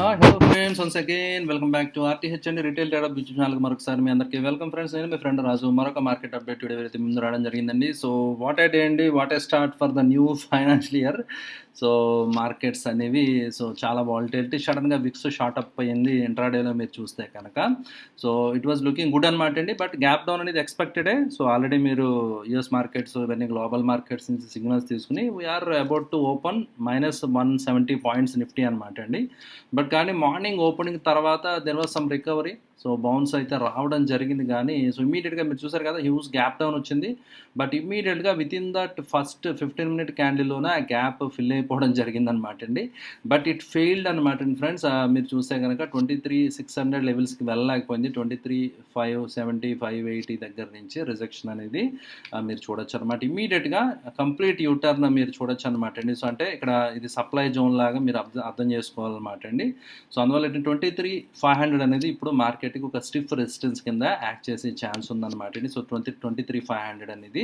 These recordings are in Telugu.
Hello friends once again welcome back to RTH అండి రిటైల్ డేటా బిజినెస్ ఛానల్కి మరొకసారి మీ అందరికీ వెల్కమ్ ఫ్రెండ్స్ నేను మీ ఫ్రెండ్ రాజు. మరొక మార్కెట్ అప్డేట్ వీడియో అయితే ముందు రావడం జరిగిందండి. సో వాట్ ఏ డే అండి what a start for the new financial year so markets అనేవి సో చాలా వాలిటిలిటీ సడన్గా విక్స్ షార్ట్ అప్ అయ్యింది ఇంట్రాడేలో మీరు చూస్తే కనుక. So it was looking good అనమాట అండి. బట్ గ్యాప్ డౌన్ అనేది ఎక్స్పెక్టెడే సో ఆల్రెడీ మీరు యుఎస్ మార్కెట్స్ ఇవన్నీ గ్లోబల్ మార్కెట్స్ నుంచి సిగ్నల్స్ తీసుకుని we're about to open minus one seventy points Nifty అనమాట అండి. బట్ కానీ మార్నింగ్ ఓపెనింగ్ తర్వాత there was some recovery so bounce అయితే రావడం జరిగింది కానీ సో ఇమీడియట్గా మీరు చూసారు కదా హ్యూజ్ గ్యాప్ డౌన్ వచ్చింది. బట్ ఇమీడియట్గా within that first fifteen minute క్యాండిల్లోనే ఆ గ్యాప్ ఫిల్ అయిపోవడం జరిగింది అనమాట అండి. బట్ ఇట్ ఫెయిల్డ్ అనమాట అండి ఫ్రెండ్స్. మీరు చూస్తే కనుక ట్వంటీ త్రీ సిక్స్ హండ్రెడ్ లెవెల్స్కి వెళ్ళలేకపోయింది. Twenty three five seventy five eighty దగ్గర నుంచి రిజెక్షన్ అనేది మీరు చూడొచ్చు అనమాట ఇమీడియట్గా కంప్లీట్ యూటర్న్ మీరు చూడొచ్చు అనమాట అండి. సో అంటే ఇక్కడ ఇది సప్లై జోన్ లాగా మీరు అర్థం అర్థం చేసుకోవాలన్నమాట అండి. సో అందువల్ల ట్వంటీ త్రీ ఫైవ్ హండ్రెడ్ అనేది ఇప్పుడు మార్కెట్ మార్కెట్కి ఒక స్టిఫ్ రెసిస్టెన్స్ కింద యాక్ట్ చేసే ఛాన్స్ ఉందన్నమాట అండి. So twenty twenty three five hundred అనేది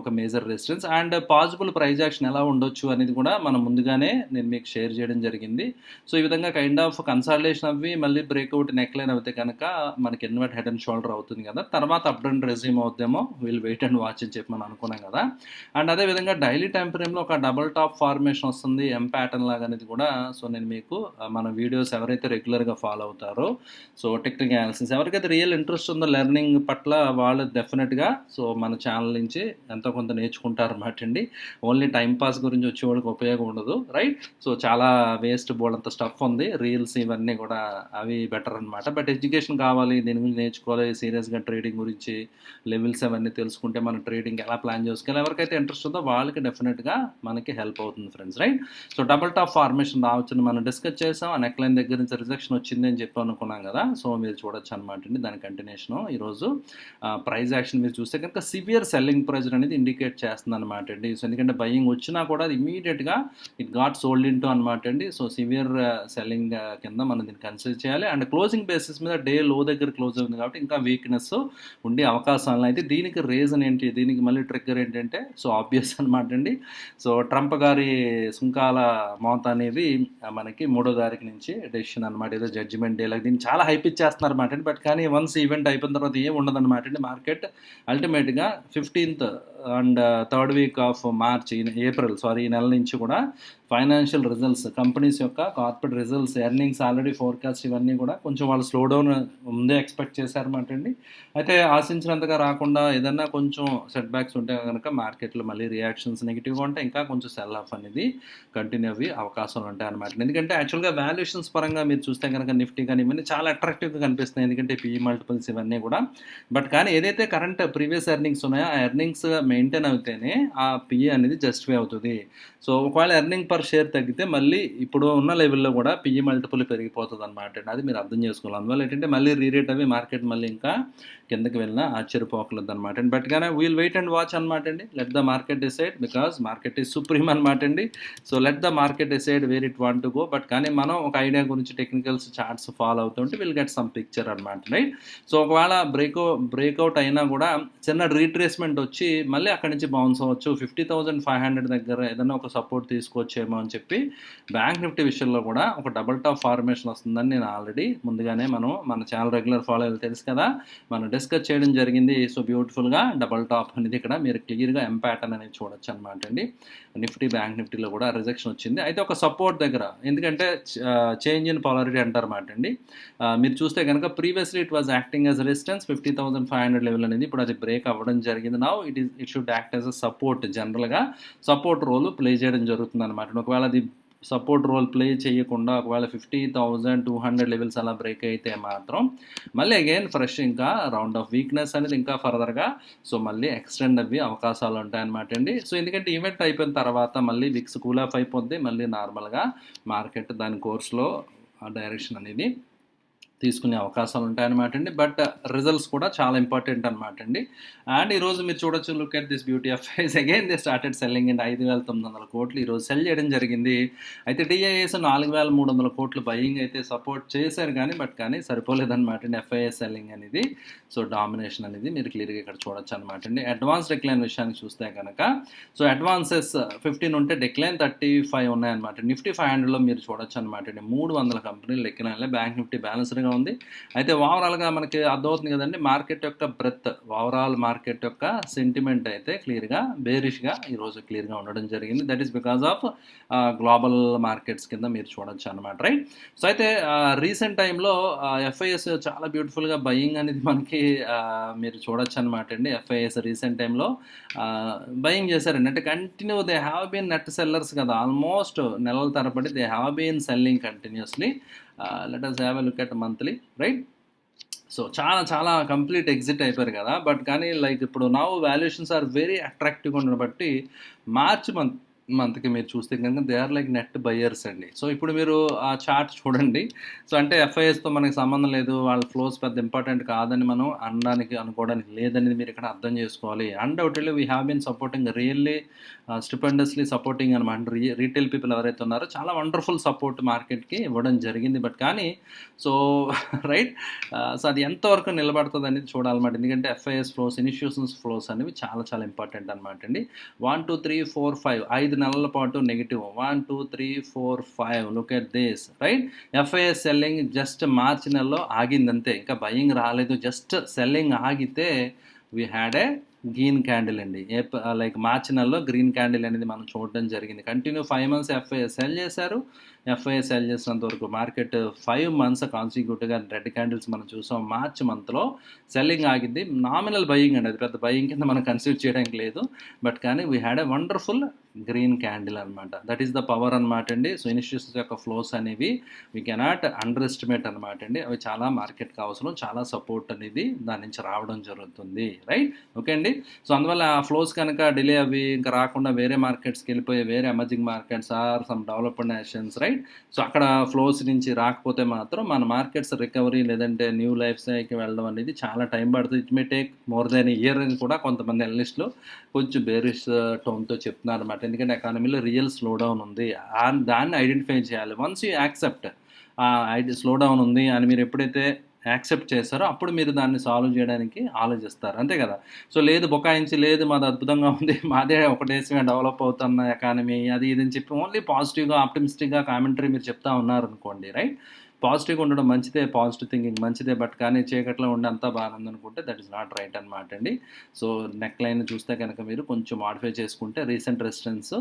ఒక major resistance. And possible price action ఎలా ఉండొచ్చు అనేది కూడా మనం ముందుగానే నేను మీకు షేర్ చేయడం జరిగింది. సో ఈ విధంగా కైండ్ ఆఫ్ కన్సల్టేషన్ అవి మళ్ళీ బ్రేక్అవుట్ నెక్ లైన్ అయితే కనుక మనకి ఇన్వర్ట్ హెడ్ అండ్ షోల్డర్ అవుతుంది కదా. తర్వాత అప్ డౌన్ రెజ్యూమ్ అవుద్దేమో వీల్ వెయిట్ అండ్ వాచ్ అని చెప్పి మనం అనుకున్నాం కదా. అండ్ అదే విధంగా డైలీ టైం ఫ్రేమ్లో ఒక డబుల్ టాప్ ఫార్మేషన్ వస్తుంది ఎం ప్యాటర్న్ లాగా అనేది కూడా. సో నేను మీకు మన వీడియోస్ ఎవరైతే రెగ్యులర్గా ఫాలో అవుతారో సో టెక్నికల్ థ్యాంక్స్ ఎవరికైతే రియల్ ఇంట్రెస్ట్ ఉందో లెర్నింగ్ పట్ల వాళ్ళు డెఫినెట్గా సో మన ఛానల్ నుంచి ఎంతో కొంత నేర్చుకుంటారు అన్నమాట అండి. ఓన్లీ టైం పాస్ గురించి వచ్చేవాళ్ళకి ఉపయోగం ఉండదు రైట్ సో చాలా వేస్ట్ బోర్డ్ అంత స్టఫ్ ఉంది. రీల్స్ ఇవన్నీ కూడా అవి బెటర్ అనమాట బట్ ఎడ్యుకేషన్ కావాలి దీని గురించి నేర్చుకోవాలి సీరియస్గా ట్రేడింగ్ గురించి లెవెల్స్ అవన్నీ తెలుసుకుంటే మన ట్రేడింగ్ ఎలా ప్లాన్ చేసుకోవాలి ఎవరికైతే ఇంట్రెస్ట్ ఉందో వాళ్ళకి డెఫినెట్గా మనకి హెల్ప్ అవుతుంది friends right so double top formation రావచ్చని మనం డిస్కస్ చేసాం. ఆ నెక్ లైన్ దగ్గర నుంచి రిజెక్షన్ వచ్చింది అని చెప్పి అనుకున్నాం కదా. సో మీరు చూడొచ్చు అనమాట అండి. దాని కంటిన్యూషన్ ఈరోజు ప్రైజ్ యాక్షన్ మీరు చూస్తే కనుక సివియర్ సెల్లింగ్ ప్రెజర్ అనేది ఇండికేట్ చేస్తుంది అనమాట అండి. సో ఎందుకంటే బయింగ్ వచ్చినా కూడా అది ఇమీడియట్గా ఇట్ గాట్ సోల్డ్ ఇంటూ అనమాట అండి. సో సివియర్ సెల్లింగ్ కింద మనం దీన్ని కన్సిడర్ చేయాలి. అండ్ క్లోజింగ్ బేసిస్ మీద డే లో దగ్గర క్లోజ్ అవుతుంది కాబట్టి ఇంకా వీక్నెస్ ఉండే అవకాశాలు అయితే దీనికి రీజన్ ఏంటి? దీనికి మళ్ళీ ట్రిగ్గర్ ఏంటంటే సో ఆబ్వియస్ అనమాట అండి. సో ట్రంప్ గారి సుంకాల మోత అనేది మనకి మూడో తారీఖు నుంచి డెసిషన్ అనమాట ఏదో జడ్జిమెంట్ డే లాగా దీన్ని చాలా హైప్ ఇచ్చేస్తున్నారు అనమాట అండి బట్ కానీ వన్స్ ఈవెంట్ అయిపోయిన తర్వాత ఏం ఉండదు అనమాట అండి మార్కెట్ అల్టిమేట్గా fifteenth and third week of March April sorry ఈ నెల నుంచి కూడా ఫైనాన్షియల్ రిజల్ట్స్ కంపెనీస్ యొక్క corporate results earnings already forecast ఇవన్నీ కూడా కొంచెం వాళ్ళు స్లో డౌన్ ముందే ఎక్స్పెక్ట్ చేశారన్నమాట అండి. అయితే ఆశించినంతగా రాకుండా ఏదన్నా కొంచెం సెట్ బ్యాక్స్ ఉంటే కనుక మార్కెట్లో మళ్ళీ రియాక్షన్స్ నెగిటివ్గా ఉంటే ఇంకా కొంచెం సెల్ ఆఫ్ అనేది కంటిన్యూ అవ్వి అవకాశాలు ఉంటాయి అనమాట ఎందుకంటే యాక్చువల్గా వాల్యుయేషన్స్ పరంగా మీరు చూస్తే కనుక నిఫ్టీ కానీ ఇవన్నీ చాలా అట్రాక్టివ్గా కనిపిస్తున్నాయి. ఎందుకంటే పీఈ మల్టిపుల్స్ ఇవన్నీ కూడా. బట్ కానీ ఏదైతే కరెంట్ ప్రీవియస్ ఎర్నింగ్స్ ఉన్నాయో ఆ ఎర్నింగ్స్ మెయింటైన్ అవుతేనే ఆ పిఈ అనేది జస్టిఫై అవుతుంది. సో ఒకవేళ ఎర్నింగ్ పర్ షేర్ తగ్గితే మళ్ళీ ఇప్పుడు ఉన్న లెవెల్లో కూడా పిఈ మల్టిపుల్ పెరిగిపోతుంది అనమాట అది మీరు అర్థం చేసుకోవాలి. అందువల్ల ఏంటంటే మళ్ళీ రీరేట్ అవి మార్కెట్ మళ్ళీ ఇంకా కిందకి వెళ్ళినా ఆశ్చర్యపోకలేదు అనమాట అండి. బట్ కానీ వీల్ వెయిట్ అండ్ వాచ్ అనమాట అండి. Let the market decide because market is supreme అనమాట అండి. So let the market decide where it want to go but కానీ మనం ఒక ఐడియా గురించి టెక్నికల్స్ చార్ట్స్ ఫాలో అవుతుంటే విల్ గెట్ సమ్ పిక్చర్ అనమాట రైట్ సో ఒకవేళ బ్రేక్ బ్రేక్అవుట్ అయినా కూడా చిన్న రీట్రేస్మెంట్ వచ్చి మళ్ళీ అక్కడి నుంచి బౌన్స్ అవ్వచ్చు. ఫిఫ్టీ థౌసండ్ ఫైవ్ హండ్రెడ్ దగ్గర ఏదైనా ఒక సపోర్ట్ తీసుకొచ్చేమో అని చెప్పి బ్యాంక్ నిఫ్టీ విషయంలో కూడా ఒక డబుల్ టాప్ ఫార్మేషన్ వస్తుందని నేను ఆల్రెడీ ముందుగానే మనం మన ఛానల్ రెగ్యులర్ ఫాలో తెలుసు కదా? మన డిస్కస్ చేయడం జరిగింది. సో బ్యూటిఫుల్గా డబల్ టాప్ అనేది ఇక్కడ మీరు క్లియర్గా ఎం ప్యాటర్న్ అనేది చూడొచ్చు అనమాట అండి. నిఫ్టీ బ్యాంక్ నిఫ్టీలో కూడా రిజెక్షన్ వచ్చింది. అయితే ఒక సపోర్ట్ దగ్గర ఎందుకంటే చేంజ్ ఇన్ పాలారిటీ అంటారన్నమాట అండి. మీరు చూస్తే కనుక previously it was acting as resistance fifty thousand five hundred level అనేది ఇప్పుడు అది బ్రేక్ అవ్వడం జరిగింది. నా it is it should act as a support జనరల్గా సపోర్ట్ రోల్ ప్లే చేయడం జరుగుతుంది అనమాట ఒకవేళ అది సపోర్ట్ రోల్ ప్లే చేయకుండా ఒకవేళ fifty thousand two hundred levels అలా బ్రేక్ అయితే మాత్రం మళ్ళీ అగైన్ ఫ్రెష్ ఇంకా రౌండ్ ఆఫ్ వీక్నెస్ అనేది ఇంకా ఫర్దర్గా సో మళ్ళీ ఎక్స్టెండ్ అవి అవకాశాలు ఉంటాయన్నమాట అండి. సో ఎందుకంటే ఈవెంట్ అయిపోయిన తర్వాత మళ్ళీ విక్స్ కూల్ ఆఫ్ అయిపోద్ది మళ్ళీ నార్మల్గా మార్కెట్ దాని కోర్స్లో ఆ డైరెక్షన్ అనేది తీసుకునే అవకాశాలు ఉంటాయన్నమాట అండి బట్ రిజల్ట్స్ కూడా చాలా ఇంపార్టెంట్ అనమాట అండి అండ్ ఈరోజు మీరు చూడొచ్చు look at this beauty of FIIs. Again they started selling and ఐదు వేల తొమ్మిది వందల కోట్లు ఈరోజు సెల్ చేయడం జరిగింది. అయితే డిఐఎస్ నాలుగు వేల మూడు వందల కోట్లు బయింగ్ అయితే సపోర్ట్ చేశారు కానీ బట్ కానీ సరిపోలేదన్నమాట అండి ఎఫ్ఐఎస్ సెల్లింగ్ అనేది. సో డామినేషన్ అనేది మీరు క్లియర్గా ఇక్కడ చూడొచ్చు అనమాట అండి అడ్వాన్స్ డిక్లైన్ విషయానికి చూస్తే కనుక సో అడ్వాన్సెస్ ఫిఫ్టీన్ ఉంటే డిక్లైన్ థర్టీ ఫైవ్ ఉన్నాయన్నమాట నిఫ్టీ ఫైవ్ హండ్రెడ్లో మీరు చూడొచ్చు అనమాట అండి మూడు వందల కంపెనీలు లెక్కిన బ్యాంక్ నిఫ్టీ బ్యాలెన్స్డ్గా ఉంది. అయితే ఓవరాల్గా మనకి అర్థమవుతుంది కదండి మార్కెట్ యొక్క బ్రెత్ ఓవరాల్ మార్కెట్ యొక్క సెంటిమెంట్ అయితే క్లియర్గా బేరిష్గా ఈరోజు క్లియర్గా ఉండడం జరిగింది. That is because of global markets కింద మీరు చూడొచ్చు అనమాట రైట్ సో అయితే రీసెంట్ టైంలో ఎఫ్ఐఎస్ చాలా బ్యూటిఫుల్గా బయింగ్ అనేది మనకి మీరు చూడొచ్చు అనమాట అండి. ఎఫ్ఐఎస్ రీసెంట్ టైంలో బయింగ్ చేశారండి. అంటే continue they have been net sellers కదా ఆల్మోస్ట్ నెలల తరబడి they have been selling continuously let us have a look at monthly right so చాలా చాలా కంప్లీట్ ఎగ్జిట్ అయిపోయారు కదా. బట్ కానీ లైక్ ఇప్పుడు నా వాల్యుయేషన్స్ ఆర్ వెరీ అట్రాక్టివ్గా ఉండడం బట్టి మార్చ్ మంత్ మంత్కి మీరు చూస్తే కనుక they are like net buyers అండి. సో ఇప్పుడు మీరు ఆ చార్ట్ చూడండి. సో అంటే ఎఫ్ఐఎస్తో మనకి సంబంధం లేదు. వాళ్ళ ఫ్లోస్ పెద్ద ఇంపార్టెంట్ కాదని మనం అనడానికి అనుకోవడానికి లేదనేది మీరు ఇక్కడ అర్థం చేసుకోవాలి. Undoubtedly we have been supporting really stupendously supporting అనమాట రీటైల్ పీపుల్ ఎవరైతే ఉన్నారో చాలా వండర్ఫుల్ సపోర్ట్ మార్కెట్కి ఇవ్వడం జరిగింది. బట్ కానీ సో రైట్ సో అది ఎంతవరకు నిలబడుతుంది అనేది చూడాలన్నమాట. ఎందుకంటే ఎఫ్ఐఎస్ ఫ్లోస్ ఇనిషియేషన్స్ ఫ్లోస్ అనేవి చాలా చాలా ఇంపార్టెంట్ అనమాట అండి. One two three four five ఐదు నెలల పాటు negative one two three four five look at this right FIIs selling just మార్చి నెలలో ఆగింది అంతే ఇంకా బయింగ్ రాలేదు. జస్ట్ సెల్లింగ్ ఆగితే we had a green candle అండి. ఏ లైక్ మార్చి నెలలో గ్రీన్ క్యాండిల్ అనేది మనం చూడడం జరిగింది. Continue five months FIIs sell చేశారు. ఎఫ్ఐఎస్ సెల్ చేసినంత వరకు మార్కెట్ ఫైవ్ మంత్స్ కాన్సిక్యూటివ్గా రెడ్ క్యాండిల్స్ మనం చూసాం. మార్చ్ మంత్లో సెల్లింగ్ ఆగింది. నామినల్ బయింగ్ అండి. అది పెద్ద బయింగ్ కింద మనం కన్సిడర్ చేయడానికి లేదు. బట్ కానీ we had a wonderful green candle అనమాట దట్ ఈస్ ద పవర్ అనమాట అండి. సో ఇనిషియేషన్స్ యొక్క ఫ్లోస్ అనేవి వీ కెనాట్ అండర్ ఎస్టిమేట్ అనమాట అండి. అవి చాలా మార్కెట్కి అవసరం చాలా సపోర్ట్ అనేది దాని నుంచి రావడం జరుగుతుంది. రైట్ ఓకే అండి? సో అందువల్ల ఆ ఫ్లోస్ కనుక డిలే అవి ఇంకా రాకుండా వేరే మార్కెట్స్కి వెళ్ళిపోయి వేరే emerging markets or some developed nations right so అక్కడ ఫ్లోస్ నుంచి రాకపోతే మాత్రం మన మార్కెట్స్ రికవరీ లేదంటే న్యూ లైఫ్ స్టైల్కి వెళ్ళడం అనేది చాలా టైం పడుతుంది. It may take more than year అని కూడా కొంతమంది అనలిస్టులు కొంచెం బేరిష్ టోన్తో చెప్తున్నారు అనమాట ఎందుకంటే ఎకానమీలో రియల్ స్లో డౌన్ ఉంది. అండ్ దాన్ని ఐడెంటిఫై చేయాలి. Once you accept slow down ఉంది అని మీరు ఎప్పుడైతే యాక్సెప్ట్ చేస్తారో అప్పుడు మీరు దాన్ని సాల్వ్ చేయడానికి ఆలోచిస్తారు. అంతే కదా? సో లేదు బొకాయించి లేదు మాది అద్భుతంగా ఉంది మాదే ఒకటేసిగా డెవలప్ అవుతున్న ఎకానమీ అది ఇది అని చెప్పి ఓన్లీ పాజిటివ్గా ఆప్టిమిస్టిక్గా కామెంటరీ మీరు చెప్తా ఉన్నారు అనుకోండి రైట్ పాజిటివ్గా ఉండడం మంచిదే పాజిటివ్ థింకింగ్ మంచిదే బట్ కానీ చీకట్లో ఉండి అంతా బాగుంది అనుకుంటే దట్ ఈస్ నాట్ రైట్ అనమాట అండి. సో నెక్ లైన్ చూస్తే కనుక మీరు కొంచెం మాడిఫై చేసుకుంటే recent resistance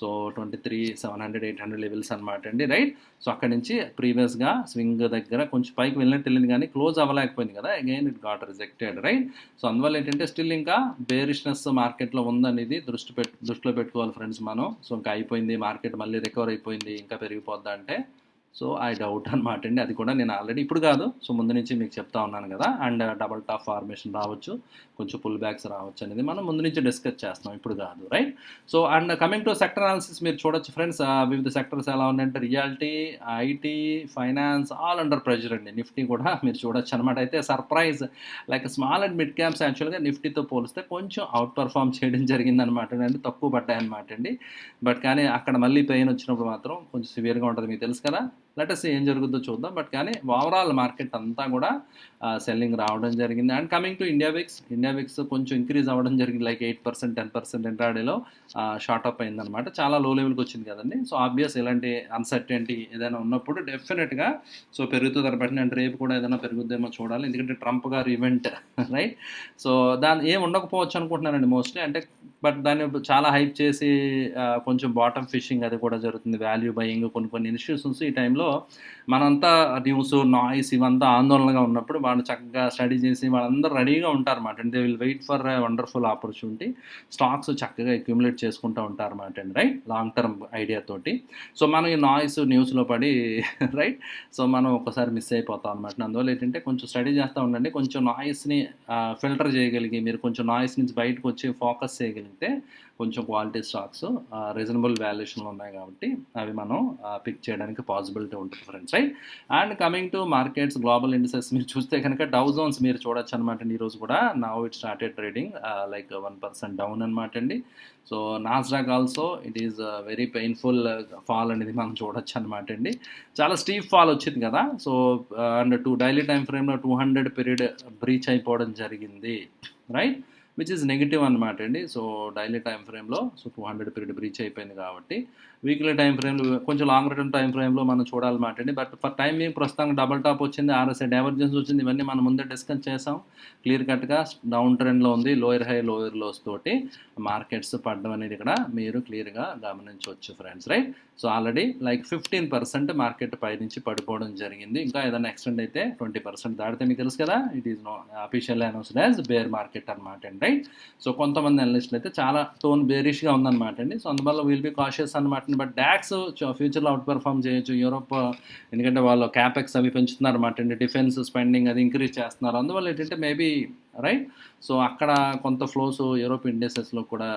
so twenty three seven hundred eight hundred levels అనమాట అండి రైట్? సో అక్కడి నుంచి ప్రీవియస్గా స్వింగ్ దగ్గర కొంచెం పైకి వెళ్ళినట్టు వెళ్ళింది కానీ క్లోజ్ అవ్వలేకపోయింది కదా again it got rejected right so అందువల్ల ఏంటంటే స్టిల్ ఇంకా బేరిష్నెస్ మార్కెట్లో ఉందనేది దృష్టి పెట్టు దృష్టిలో పెట్టుకోవాలి ఫ్రెండ్స్ మనం. సో ఇంకా అయిపోయింది మార్కెట్ మళ్ళీ రికవర్ అయిపోయింది ఇంకా పెరిగిపోద్దా అంటే సో ఐ డౌట్ అనమాట అండి. అది కూడా నేను ఆల్రెడీ ఇప్పుడు కాదు. సో ముందు నుంచి మీకు చెప్తా ఉన్నాను కదా. అండ్ డబల్ టాప్ ఫార్మేషన్ రావచ్చు. కొంచెం పుల్ బ్యాక్స్ రావచ్చు అనేది మనం ముందు నుంచి డిస్కస్ చేస్తాం ఇప్పుడు కాదు. Right? So and coming to sector analysis మీరు చూడొచ్చు ఫ్రెండ్స్. వివిధ సెక్టర్స్ ఎలా ఉన్నాయంటే realty IT finance all under pressure అండి. నిఫ్టీ కూడా మీరు చూడొచ్చు అనమాట అయితే surprise like small and mid caps యాక్చువల్గా నిఫ్టీతో పోలిస్తే కొంచెం అవుట్ పర్ఫామ్ చేయడం జరిగింది అనమాట అండి. తక్కువ పడ్డాయి అనమాట అండి. బట్ కానీ అక్కడ మళ్ళీ పెయిన్ వచ్చినప్పుడు మాత్రం కొంచెం సివియర్గా ఉంటుంది మీకు తెలుసు కదా. లెటస్ ఏం జరుగుతుందో చూద్దాం. బట్ కానీ ఓవరాల్ మార్కెట్ అంతా కూడా సెల్లింగ్ రావడం జరిగింది. And coming to India VIX India VIX కొంచెం ఇంక్రీజ్ అవ్వడం జరిగింది. Like eight percent ten percent ఇంట్రాడేలో షార్ట్ అప్ అయిందనమాట చాలా లో లెవెల్కి వచ్చింది కదండి. సో ఆబ్వియస్ ఇలాంటి అన్సర్టెంటీ ఏదైనా ఉన్నప్పుడు డెఫినెట్గా సో పెరుగుతుంది అనబట్టి నేను రేపు కూడా ఏదైనా పెరుగుద్దేమో చూడాలి. ఎందుకంటే ట్రంప్ గారు ఈవెంట్ రైట్ సో దాని ఏం ఉండకపోవచ్చు అనుకుంటున్నానండి మోస్ట్లీ అంటే బట్ దాన్ని చాలా హైప్ చేసి కొంచెం బాటమ్ ఫిషింగ్ అది కూడా జరుగుతుంది. వాల్యూ బయింగ్ కొన్ని కొన్ని ఇన్స్టిట్యూషన్స్ ఈ టైంలో మనంతా న్యూస్ నాయిస్ ఇవంతా ఆందోళనగా ఉన్నప్పుడు వాళ్ళు చక్కగా స్టడీ చేసి వాళ్ళందరూ రెడీగా ఉంటారన్నమాట. And they will wait for wonderful opportunity. Stocks చక్కగా అక్యుములేట్ చేసుకుంటూ ఉంటారన్నమాట అండి రైట్? లాంగ్ టర్మ్ ఐడియా తోటి. సో మనం ఈ నాయిస్ న్యూస్లో పడి రైట్? సో మనం ఒకసారి మిస్ అయిపోతాం అనమాట అందువల్ల ఏంటంటే కొంచెం స్టడీ చేస్తూ ఉండండి. కొంచెం నాయిస్ని ఫిల్టర్ చేయగలిగి మీరు కొంచెం నాయిస్ నుంచి బయటకు వచ్చి ఫోకస్ చేయగలిగి అయితే కొంచెం క్వాలిటీ స్టాక్స్ రీజనబుల్ వాల్యుయేషన్లో ఉన్నాయి కాబట్టి అవి మనం పిక్ చేయడానికి పాసిబిలిటీ ఉంటుంది friends right and coming to markets global indices మీరు చూస్తే కనుక డౌ జోన్స్ మీరు చూడొచ్చు అనమాట అండి. ఈరోజు కూడా నా it started trading like one percent down అనమాట అండి. So Nasdaq also it is very painful fall అనేది మనం చూడొచ్చు అనమాట అండి. చాలా స్టీప్ ఫాల్ వచ్చింది కదా. So and two daily time ఫ్రేమ్లో టూ హండ్రెడ్ పీరియడ్ బ్రీచ్ అయిపోవడం జరిగింది రైట్ విచ్ ఇస్ నెగిటివ్ అనమాట అండి. సో డైలీ టైం ఫ్రేమ్లో so two hundred period breach అయిపోయింది కాబట్టి వీక్లీ టైం ఫ్రేమ్లో కొంచెం లాంగ్ రిటర్న్ టైం ఫ్రేమ్లో మనం చూడాలన్నమాట అండి. బట్ ఫర్ టైం బీయింగ్ ప్రస్తుతం డబల్ టాప్ వచ్చింది ఆర్ఎస్ఐ డైవర్జెన్స్ వచ్చింది ఇవన్నీ మనం ముందే డిస్కస్ చేసాం. క్లియర్ కట్గా డౌన్ ట్రెండ్లో ఉంది లోయర్ హై లోయర్ లోస్ తోటి మార్కెట్స్ పడడం అనేది ఇక్కడ మీరు క్లియర్గా గమనించవచ్చు friends right? So already like fifteen percent market పైనుంచి పడిపోవడం జరిగింది. ఇంకా ఏదైనా ఎక్స్టెండ్ అయితే ట్వంటీ పర్సెంట్ దాటితే మీకు తెలుసు కదా it is no official announced as bear market అనమాట అండి రైట్? సో కొంతమంది అనలిస్టులు అయితే చాలా టోన్ బేరిష్గా ఉందన్నమాట అండి. సో అందువల్ల విల్ బి కాషియస్ అనమాట బట్ డాక్స్ ఫ్యూచర్లో అవుట్ పెర్ఫామ్ చేయొచ్చు. యూరోప్ ఎందుకంటే వాళ్ళు క్యాపెక్స్ అవి పెంచుతున్నారు అన్నమాట. అండి డిఫెన్స్ స్పెండింగ్ అది ఇంక్రీజ్ చేస్తున్నారు. అందువల్ల ఏంటంటే మేబీ రైట్? సో అక్కడ కొంత ఫ్లోస్ యూరోప్ ఇండస్ట్రీస్లో కూడా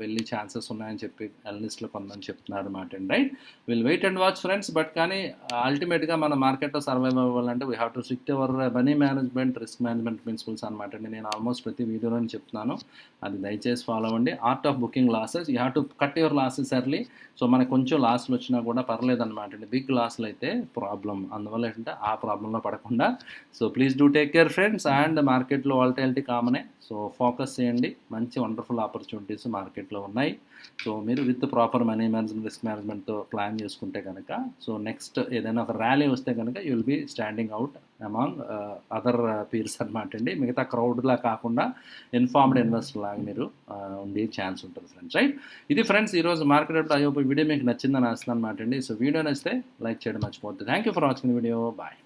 వెళ్ళి ఛాన్సెస్ ఉన్నాయని చెప్పి అనలిస్టులు కొందని చెప్తున్నారు అనమాట అండి right? Will wait and watch friends but కానీ అల్టిమేట్గా మన మార్కెట్లో సర్వైవ్ అవ్వాలంటే we have to stick our money management risk management principles అనమాట అండి. నేను ఆల్మోస్ట్ ప్రతి వీడియోలో చెప్తున్నాను. అది దయచేసి ఫాలో అవ్వండి. Art of booking losses you have to cut your losses early. So మనకు కొంచెం లాస్లు వచ్చినా కూడా పర్లేదు అనమాట అండి. బిగ్ లాస్లు అయితే ప్రాబ్లం అందువల్ల ఏంటంటే ఆ ప్రాబ్లంలో పడకుండా. So please do take care friends and మార్కెట్లో వాలటాలిటీ కామనే. సో ఫోకస్ చేయండి. మంచి వండర్ఫుల్ ఆపర్చునిటీస్ మార్కెట్లో ఉన్నాయి. సో మీరు with proper money management risk మేనేజ్మెంట్తో plan చేసుకుంటే కనుక సో నెక్స్ట్ ఏదైనా ఒక ర్యాలీ వస్తే కనుక you will standing out among other peers అనమాట అండి. మిగతా క్రౌడ్లా కాకుండా ఇన్ఫార్మ్డ్ ఇన్వెస్టర్ లాగా మీరు uh, ఉండే ఛాన్స్ ఉంటుంది ఫ్రెండ్స్ రైట్ ఇది ఫ్రెండ్స్ ఈరోజు మార్కెట్ అప్పుడు అయ్యో వీడియో మీకు నచ్చిందని ఆస్తున్నాను అనమాట అండి. సో వీడియో నచ్చితే లైక్ చేయడం మర్చిపోతుంది thank you for watching video bye